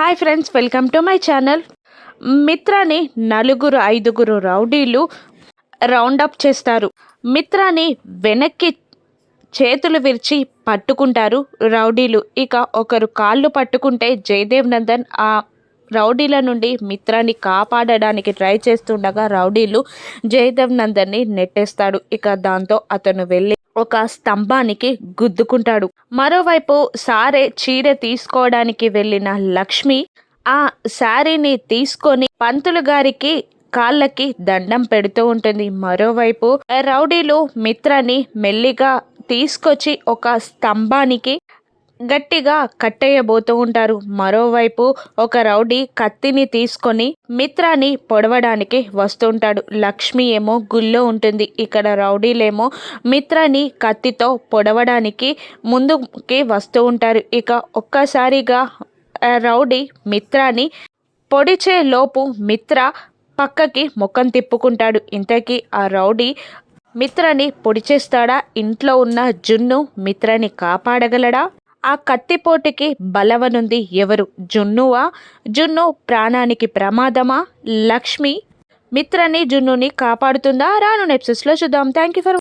Hi friends welcome to my channel. మిత్రాని నలుగురు ఐదుగురు రౌడీలు రౌండప్ చేస్తారు. మిత్రాని వెనక్కి చేతులు విరిచి పట్టుకుంటారు రౌడీలు. ఇక ఒకరు కాళ్ళు పట్టుకుంటే జయదేవ్ నందన్ ఆ రౌడీల నుండి మిత్రాన్ని కాపాడడానికి ట్రై చేస్తుండగా రౌడీలు జయదేవ్ నందన్ని నెట్టేస్తాడు. ఇక దాంతో అతను వెళ్ళి ఒక స్తంభానికి గుద్దుకుంటాడు. మరోవైపు సారే చీర తీసుకోవడానికి వెళ్ళిన లక్ష్మి ఆ శారీని తీసుకొని పంతులు గారికి కాళ్ళకి దండం పెడుతూ ఉంటుంది. మరోవైపు రౌడీలు మిత్రని మెల్లిగా తీసుకొచ్చి ఒక స్తంభానికి గట్టిగా కట్టేయబోతూ ఉంటారు. మరోవైపు ఒక రౌడీ కత్తిని తీసుకొని మిత్రాన్ని పొడవడానికి వస్తుంటాడు. లక్ష్మి ఏమో గుళ్ళో ఉంటుంది. ఇక్కడ రౌడీలేమో మిత్రాన్ని కత్తితో పొడవడానికి ముందుకి వస్తూ ఉంటారు. ఇక ఒక్కసారిగా ఆ రౌడీ మిత్రాన్ని పొడిచే లోపు మిత్ర పక్కకి ముఖం తిప్పుకుంటాడు. ఇంతకీ ఆ రౌడీ మిత్రని పొడిచేస్తాడా? ఇంట్లో ఉన్న జున్ను మిత్రని కాపాడగలడా? ఆ కత్తిపోటుకి బలవనుంది ఎవరు? జున్నువా? జున్ను ప్రాణానికి ప్రమాదమా? లక్ష్మి? మిత్రని జున్నుని కాపాడుతుందా? రాను నెప్సెస్లో చూద్దాం. Thank you for